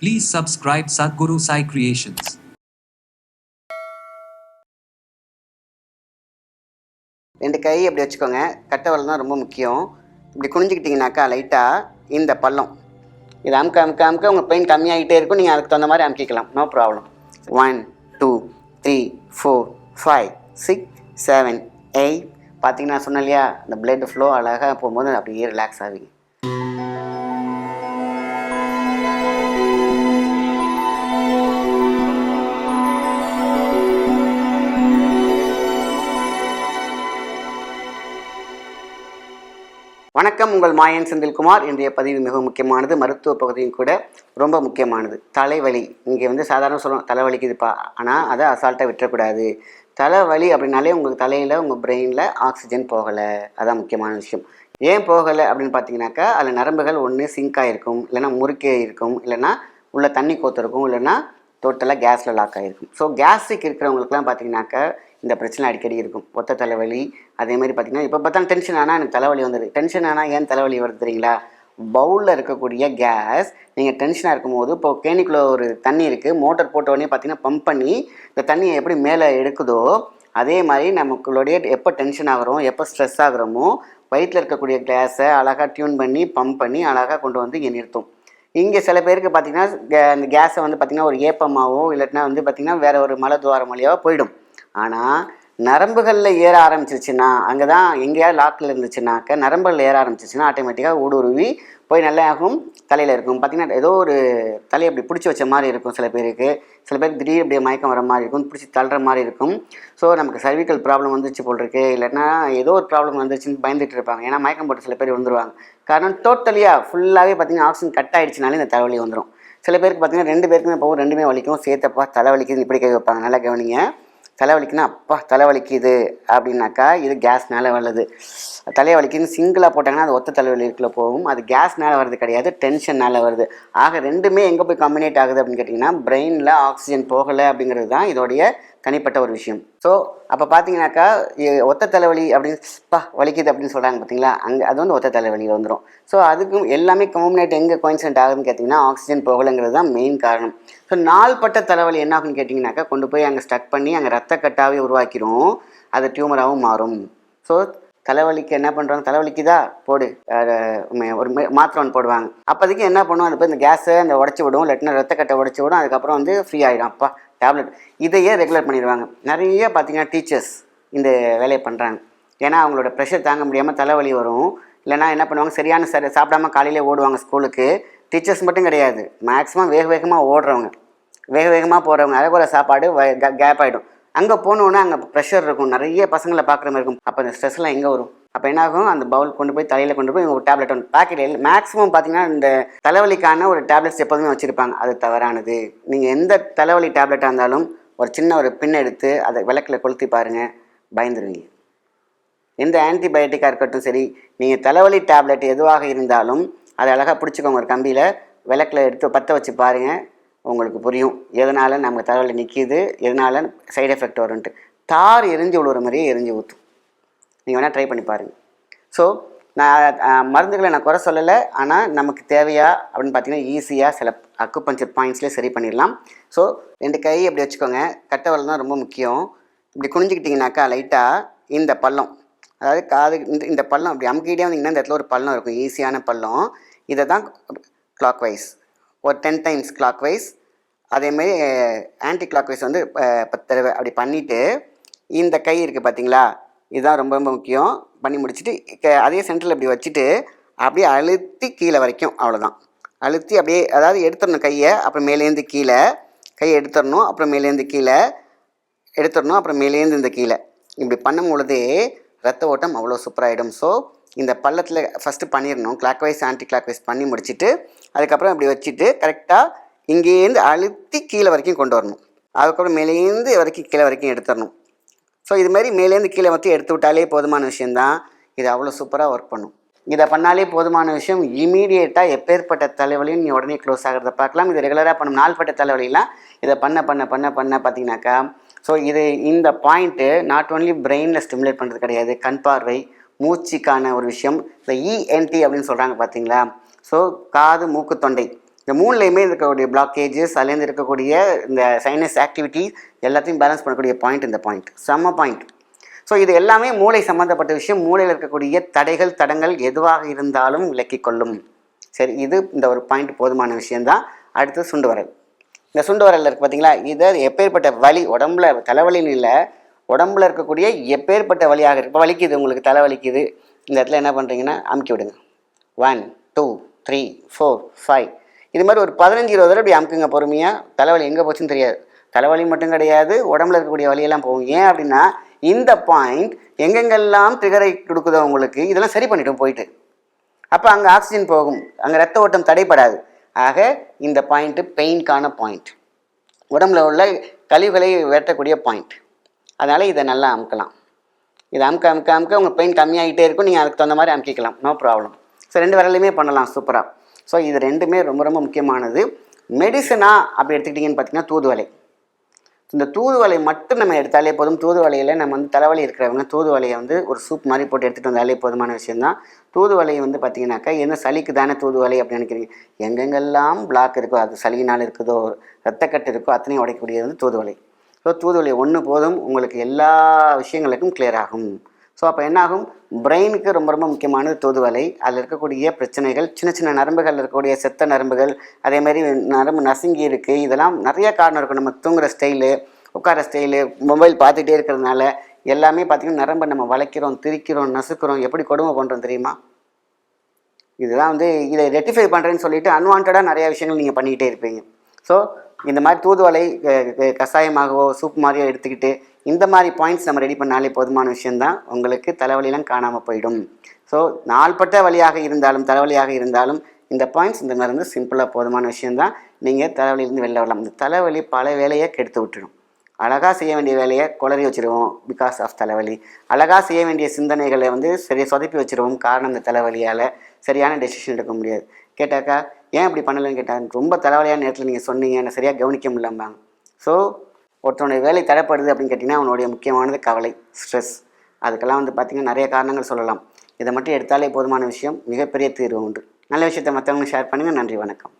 Please subscribe Sadhguru Sai Creations. ரெண்டு கை அப்படி வச்சுக்கோங்க. கட்டவரல் தான் ரொம்ப முக்கியம். இப்படி குனிஞ்சிக்கிட்டிங்கனாக்கா லைட்டாக இந்த பள்ளம். இது அமுக்க அமுக்க அமுக்க உங்கள் பெயின் கம்மியாகிட்டே இருக்கும். நீங்கள் அதுக்கு தகுந்த மாதிரி அமுக்கிக்கலாம். No problem one two three four five six seven eight பார்த்தீங்கன்னா சொன்னேன் இல்லையா? இந்த பிளட் ஃப்ளோ அழகாக போகும்போது அப்படியே ரிலாக்ஸ் ஆகுங்க வணக்கம். உங்கள் மாயன் செந்தில்குமார். இன்றைய பதிவு மிகவும் முக்கியமானது. மருத்துவ பகுதியும் கூட ரொம்ப முக்கியமானது. தலைவலி. இங்கே வந்து சாதாரண சொல்லணும் தலைவலிக்குதுப்பா. ஆனால் அதை அசால்ட்டாக விட்டுறக்கூடாது. தலைவலி அப்படின்னாலே உங்களுக்கு தலையில் உங்கள் பிரெயினில் ஆக்சிஜன் போகலை. அதான் முக்கியமான விஷயம். ஏன் போகலை அப்படின்னு பார்த்தீங்கன்னாக்கா அதில் நரம்புகள் ஒன்று சிங்காக இருக்கும் இல்லைன்னா முறுக்கே இருக்கும். இல்லைன்னா உள்ள தண்ணி கோத்துருக்கும். இல்லைன்னா டோட்டலாக கேஸில் லாக் ஆகிருக்கும் ஸோ கேஸுக்கு இருக்கிறவங்களுக்குலாம் பார்த்தீங்கன்னாக்கா இந்த பிரச்சனை அடிக்கடி இருக்கும். ஒத்த தலைவலி அதே மாதிரி பார்த்தீங்கன்னா இப்போ பார்த்தாலும் டென்ஷன் ஆனால் எனக்கு தலைவலி வந்துடுது டென்ஷன் ஆனால் ஏன் தலைவலி வருது தெரியுங்களா? பவுலில் இருக்கக்கூடிய கேஸ் நீங்கள் டென்ஷனாக இருக்கும்போது இப்போ கேணிக்குள்ளே ஒரு தண்ணி இருக்குது மோட்டர் போட்ட உடனே பார்த்தீங்கன்னா பம்ப் பண்ணி இந்த தண்ணியை எப்படி மேலே எடுக்குதோ அதே மாதிரி நமக்குள்ளோடைய எப்போ டென்ஷன் ஆகிறோம் எப்போ ஸ்ட்ரெஸ் ஆகுறோமோ வயிற்றில் இருக்கக்கூடிய கேஸை அழகாக டியூன் பண்ணி பம்ப் பண்ணி அழகாக கொண்டு வந்து இங்கே நிறுத்தும். இங்கே சில பேருக்கு பார்த்தீங்கன்னா அந்த கேஸை வந்து பார்த்திங்கன்னா ஒரு ஏப்பமாகவோ இல்லாட்டினா வந்து பார்த்திங்கன்னா வேறு ஒரு மலை துவாரம் வழியாவோ போயிடும். ஆனால் நரம்புகளில் ஏற ஆரம்பிச்சிருச்சுன்னா அங்கே தான் எங்கேயாவது லாக்கில் இருந்துச்சுனாக்க நரம்புகள் ஏற ஆரம்பிச்சிச்சுன்னா ஆட்டோமேட்டிக்காக ஊடுருவி போய் நல்லா ஆகும் தலையில் இருக்கும். பார்த்திங்கன்னா ஏதோ ஒரு தலையை அப்படி பிடிச்சி வச்ச மாதிரி இருக்கும் சில பேருக்கு. சில பேருக்கு திடீர் அப்படியே மயக்கம் வர மாதிரி இருக்கும் பிடிச்சி தள்ளுற மாதிரி இருக்கும். ஸோ நமக்கு சர்விக்கல் ப்ராப்ளம் வந்துச்சு போல் இருக்கு இல்லைன்னா ஏதோ ஒரு ப்ராப்ளம் வந்துச்சுன்னு பயந்துட்டு இருப்பாங்க. ஏன்னா மயக்கம் போட்டு சில பேர் வந்துருவாங்க காரணம் டோட்டலியாக ஃபுல்லாகவே பார்த்தீங்கன்னா ஆக்சிஜன் கட் ஆகிடுச்சினாலே இந்த தலைவலி வந்துடும் சில பேருக்கு பார்த்தீங்கன்னா ரெண்டு பேருக்குமே போகும் ரெண்டுமே வலிக்கும். சேர்த்தப்பா தலைவலிக்குது இப்படி கை வைப்பாங்க. நல்லா கவனிங்க. தலைவலிக்குன்னா அப்பா தலைவலிக்குது அப்படின்னாக்கா இது கேஸ்னால வருது தலைவலிக்குன்னு சிங்கிளாக போட்டாங்கன்னா அது ஒத்த தலைவலிக்குள்ள போகும். அது கேஸ்னால வருது கிடையாது டென்ஷன்னால வருது. ஆக ரெண்டுமே எங்கே போய் கம்யூனேட் ஆகுது அப்படின்னு கேட்டிங்கன்னா பிரெயினில் ஆக்சிஜன் போகலை அப்படிங்கிறது தான் இதோடைய தனிப்பட்ட ஒரு விஷயம். ஸோ அப்போ பார்த்தீங்கன்னாக்கா ஒத்த தலைவலி அப்படின்னு பா வலிக்குது அப்படின்னு சொல்கிறாங்க பார்த்தீங்களா அங்கே அது வந்து ஒத்த தலைவலி வந்துடும் ஸோ அதுக்கும் எல்லாமே காம்பினேட் எங்கே கோயின்சிடென்ட் ஆகுதுன்னு கேட்டிங்கன்னா ஆக்சிஜன் போகலைங்கிறது தான் மெயின் காரணம். ஸோ நாள்பட்ட தலைவலி என்ன ஆகுன்னு கேட்டிங்கனாக்கா கொண்டு போய் அங்கே ஸ்டக் பண்ணி அங்கே ரத்த கட்டாவே உருவாக்கிடும் அது டியூமராகவும் மாறும். ஸோ தலைவலிக்கு என்ன பண்ணுறாங்க தலைவலிக்குதா? போடு. ஒரு மாத்திரை ஒன்று போடுவாங்க. அப்போதைக்கு என்ன பண்ணுவோம்? அது போய் இந்த கேஸை அந்த உடச்சி விடும் இல்லாட்டினா கட்டை உடச்சி விடும் அதுக்கப்புறம் வந்து ஃப்ரீ ஆகிடும் அப்பா டேப்லெட் இதையே ரெகுலர் பண்ணிடுவாங்க. நிறைய பார்த்திங்கன்னா டீச்சர்ஸ் இந்த வேலையை பண்ணுறாங்க ஏன்னா அவங்களோட ப்ரெஷர் தாங்க முடியாமல் தலைவலி வரும். இல்லைன்னா என்ன பண்ணுவாங்க? சரியான சரி சாப்பிடாம காலையிலே ஓடுவாங்க ஸ்கூலுக்கு டீச்சர்ஸ் மட்டும் கிடையாது. மேக்ஸிமம் வேக வேகமாக ஓடுறவங்க. வேக வேகமாக போகிறவங்க அதே போல் சாப்பாடு கேப் ஆகிடும் அங்கே போனோன்னே அங்கே ப்ரெஷர் இருக்கும். நிறைய பசங்களை பார்க்குற மாதிரி இருக்கும். அப்போ அந்த ஸ்ட்ரெஸ்லாம் எங்கே வரும்? அப்போ என்னாகும்? அந்த பவுல் கொண்டு போய் தலையில் கொண்டு போய் ஒரு டேப்லெட் ஒன்று பேக்கெட் மேக்ஸிமம் பார்த்தீங்கன்னா இந்த தலைவலிக்கான ஒரு டேப்லெட்ஸ் எப்போதுமே வச்சுருப்பாங்க. அது தவறானது. நீங்கள் எந்த தலைவலி டேப்லெட்டாக இருந்தாலும் ஒரு சின்ன ஒரு பின் எடுத்து அதை விளக்கில் கொளுத்தி பாருங்கள் பயந்துருவீங்க. எந்த ஆன்டிபயோட்டிக்காக இருக்கட்டும் சரி நீங்கள் தலைவலி டேப்லெட் எதுவாக இருந்தாலும் அதை அழகாக பிடிச்சிக்கோங்க. ஒரு கம்பியில் விளக்கில் எடுத்து பற்ற வச்சு பாருங்கள் உங்களுக்கு புரியும். எதனால்? நமக்கு தலைவலி நிற்கிது எதனால்? சைடு எஃபெக்ட் வரும்ன்ட்டு. தார் எரிஞ்சு விழுற மாதிரியே எரிஞ்சு ஊற்றும் நீங்கள் வேணால் ட்ரை பண்ணி பாருங்கள் ஸோ நான் மருந்துகளை நான் குறை சொல்லலை. ஆனால் நமக்கு தேவையா அப்படின்னு பார்த்தீங்கன்னா ஈஸியாக சில அக்குபஞ்சர் பாயிண்ட்ஸ்லேயே சரி பண்ணிடலாம். ஸோ ரெண்டு கை அப்படி வச்சுக்கோங்க. கட்டவரல் தான் ரொம்ப முக்கியம். இப்படி குனிஞ்சிக்கிட்டிங்கனாக்கா லைட்டாக இந்த பள்ளம் அதாவது காது இந்த இந்த பள்ளம் அப்படி அமுக்கிட்டே வந்தீங்கன்னா இந்த இடத்துல ஒரு பள்ளம் இருக்கும். ஈஸியான பள்ளம். இதை தான் கிளாக் வைஸ் ஒரு டென் டைம்ஸ் கிளாக் வைஸ் அதேமாரி ஆன்டி கிளாக் வைஸ் வந்து பத்து தடவை அப்படி பண்ணிவிட்டு இந்த கை இருக்குது பார்த்தீங்களா இதுதான் ரொம்ப ரொம்ப முக்கியம். பண்ணி முடிச்சுட்டு க- அதே சென்டரில் இப்படி வச்சுட்டு அப்படியே அழுத்தி கீழே வரைக்கும் அவ்வளோதான் அழுத்தி அப்படியே அதாவது எடுத்துடணும் கையை அப்புறம் மேலேருந்து கீழே. கையை எடுத்துடணும் அப்புறம் மேலேருந்து கீழே. எடுத்துடணும் அப்புறம் மேலேருந்து இந்த கீழே. இப்படி பண்ணும் பொழுதே ரத்த ஓட்டம் அவ்வளோ சூப்பராகிடும் ஸோ இந்த பள்ளத்தில் ஃபஸ்ட்டு பண்ணிடணும். Clockwise anticlockwise பண்ணி முடிச்சுட்டு அதுக்கப்புறம் இப்படி வச்சுட்டு கரெக்டாக இங்கேருந்து அழுத்தி கீழே வரைக்கும் கொண்டு வரணும். அதுக்கப்புறம் மேலேருந்து வரைக்கும் கீழே வரைக்கும் எடுத்துடணும். ஸோ இது மாதிரி மேலேருந்து கீழே மொத்தம் எடுத்து விட்டாலே போதுமான விஷயந்தான் இது அவ்வளோ சூப்பராக ஒர்க் பண்ணும். இதை பண்ணாலே போதுமான விஷயம் இமீடியட்டாக எப்பேற்பட்ட தலைவலியும் நீ உடனே க்ளோஸ் ஆகிறத பார்க்கலாம். இது ரெகுலராக பண்ணும் நாள்பட்ட தலைவலிலாம் இதை பண்ண பண்ண பண்ண பண்ண பார்த்தீங்கன்னாக்கா ஸோ இது இந்த பாயிண்ட்டு நாட் ஓன்லி பிரெயினில் ஸ்டிமுலேட் பண்ணுறது கிடையாது கண் பார்வை மூச்சுக்கான ஒரு விஷயம் இந்த இஎன்டி அப்படின்னு சொல்கிறாங்க பார்த்தீங்களா? ஸோ காது மூக்கு தொண்டை. இந்த மூணுலேயுமே இருக்கக்கூடிய பிளாக்கேஜஸ் அதுலேருந்து இருக்கக்கூடிய இந்த சைனஸ் ஆக்டிவிட்டி எல்லாத்தையும் பேலன்ஸ் பண்ணக்கூடிய பாயிண்ட் இந்த பாயிண்ட் செம்ம பாயிண்ட் ஸோ இது எல்லாமே மூளை சம்மந்தப்பட்ட விஷயம். மூளையில் இருக்கக்கூடிய தடைகள் தடங்கள் எதுவாக இருந்தாலும் விலக்கி கொள்ளும். சரி இது இந்த ஒரு பாயிண்ட் போதுமான விஷயந்தான் அடுத்து சுண்டு வரல் இந்த சுண்டு வரல் இருக்குது பார்த்தீங்களா இதை எப்பேற்பட்ட வலி உடம்புல தலைவலின்னு இல்லை. உடம்புல இருக்கக்கூடிய எப்பேற்பட்ட வலியாக இருக்குது இப்போ வலிக்குது உங்களுக்கு தலை வலிக்குது. இந்த இடத்துல என்ன பண்ணுறீங்கன்னா அமுக்கி விடுங்க. One two three four five இது மாதிரி ஒரு பதினஞ்சு இருபது தடவை இப்படி அமுக்குங்க பொறுமையாக தலைவலி எங்கே போச்சுன்னு தெரியாது. தலைவலி மட்டும் கிடையாது உடம்புல இருக்கக்கூடிய வலியெல்லாம் போகும். ஏன் அப்படின்னா இந்த பாயிண்ட் எங்கெங்கெல்லாம் ட்ரிகரை கொடுக்குதோ உங்களுக்கு இதெல்லாம் சரி பண்ணிட்டோம் போயிட்டு. அப்போ அங்கே ஆக்சிஜன் போகும். அங்கே ரத்த ஓட்டம் தடைப்படாது ஆக இந்த பாயிண்ட்டு பெயின்கான பாயிண்ட் உடம்புல உள்ள கழிவுகளை வெட்டக்கூடிய பாயிண்ட் அதனால் இதை நல்லா அமுக்கலாம். இதை அமுக்க அமுக்க அமுக்க உங்கள் பெயின் கம்மியாகிட்டே இருக்கும். நீங்கள் அதுக்கு தகுந்த மாதிரி அமுக்கிக்கலாம். நோ ப்ராப்ளம் ஸோ ரெண்டு விரலையுமே பண்ணலாம். சூப்பராக ஸோ இது ரெண்டுமே ரொம்ப ரொம்ப முக்கியமானது. மெடிசனா அப்படி எடுத்துக்கிட்டிங்கன்னு பார்த்தீங்கன்னா தூதுவலை இந்த தூதுவலை மட்டும் நம்ம எடுத்தாலே போதும். தூதுவலையில் நம்ம வந்து தலைவலி இருக்கிறவங்க தூதுவலையை வந்து ஒரு சூப் மாதிரி போட்டு எடுத்துகிட்டு வந்தாலே போதுமான விஷயந்தான் தூதுவலை வந்து பார்த்தீங்கன்னாக்கா என்ன சளிக்கு தானே தூதுவளை அப்படின்னு நினைக்கிறீங்க. எங்கெங்கெல்லாம் பிளாக் இருக்கோ அது சளியினால் இருக்குதோ ரத்தக்கட்டு இருக்கோ அத்தனையும் உடைக்கக்கூடியது வந்து தூதுவலை ஸோ தூதுவலை ஒன்று போதும். உங்களுக்கு எல்லா விஷயங்களுக்கும் கிளியர் ஆகும். ஸோ அப்போ என்னாகும்? பிரெயினுக்கு ரொம்ப ரொம்ப முக்கியமானது தூதுவலை அதில் இருக்கக்கூடிய பிரச்சனைகள் சின்ன சின்ன நரம்புகள் இருக்கக்கூடிய செத்த நரம்புகள் அதே மாதிரி நரம்பு நசுங்கி இருக்குது இதெல்லாம் நிறைய காரணம் இருக்கும். நம்ம தூங்குகிற ஸ்டைலு உட்கார ஸ்டைலு மொபைல் பார்த்துட்டே இருக்கிறதுனால எல்லாமே பார்த்திங்கன்னா நரம்பை நம்ம வளைக்கிறோம் திரிக்கிறோம் நசுக்கிறோம். எப்படி கொடுமை பண்ணுறோம் தெரியுமா? இதெல்லாம் வந்து இதை ரெட்டிஃபை பண்ணுறேன்னு சொல்லிட்டு அன்வான்டாக நிறைய விஷயங்கள் நீங்கள் பண்ணிக்கிட்டே இருப்பீங்க. ஸோ இந்த மாதிரி தூதுவளை க- கஷாயமாகவோ சூப் மாதிரியோ எடுத்துக்கிட்டு இந்த மாதிரி பாயிண்ட்ஸ் நம்ம ரெடி பண்ணாலே போதுமான விஷயம்தான். உங்களுக்கு தலைவலிலாம் காணாமல் போயிடும். ஸோ நாள்பட்ட வழியாக இருந்தாலும் தலைவலியாக இருந்தாலும் இந்த பாயிண்ட்ஸ் இந்த மருந்து சிம்பிளாக போதுமான விஷயம்தான். நீங்கள் தலைவலியிலேருந்து வெளில வரலாம். இந்த தலைவலி பல வேலையை கெடுத்து விட்டுடும். அழகாக செய்ய வேண்டிய வேலையை குளறி வச்சுருவோம் பிகாஸ் ஆஃப் தலைவலி. அழகாக செய்ய வேண்டிய சிந்தனைகளை வந்து சரி சொதப்பி வச்சிருவோம். காரணம் இந்த தலைவலியால் சரியான டெசிஷன் எடுக்க முடியாது. கேட்டாக்கா ஏன் இப்படி பண்ணலன்னு கேட்டால் ரொம்ப தலைவலியான நேரத்தில் நீங்கள் சொன்னீங்க என்னை சரியாக கவனிக்க முடியலம்பாங்க. ஸோ ஒருத்தனுடைய வேலை தடைப்படுது அப்படின்னு கேட்டிங்கன்னா அவனுடைய முக்கியமானது கவலை ஸ்ட்ரெஸ் அதுக்கெல்லாம் வந்து பார்த்திங்கன்னா நிறைய காரணங்கள் சொல்லலாம். இதை மட்டும் எடுத்தாலே போதுமான விஷயம் மிகப்பெரிய தீர்வு உண்டு. நல்ல விஷயத்தை மற்றவங்க ஷேர் பண்ணுங்கள் நன்றி வணக்கம்.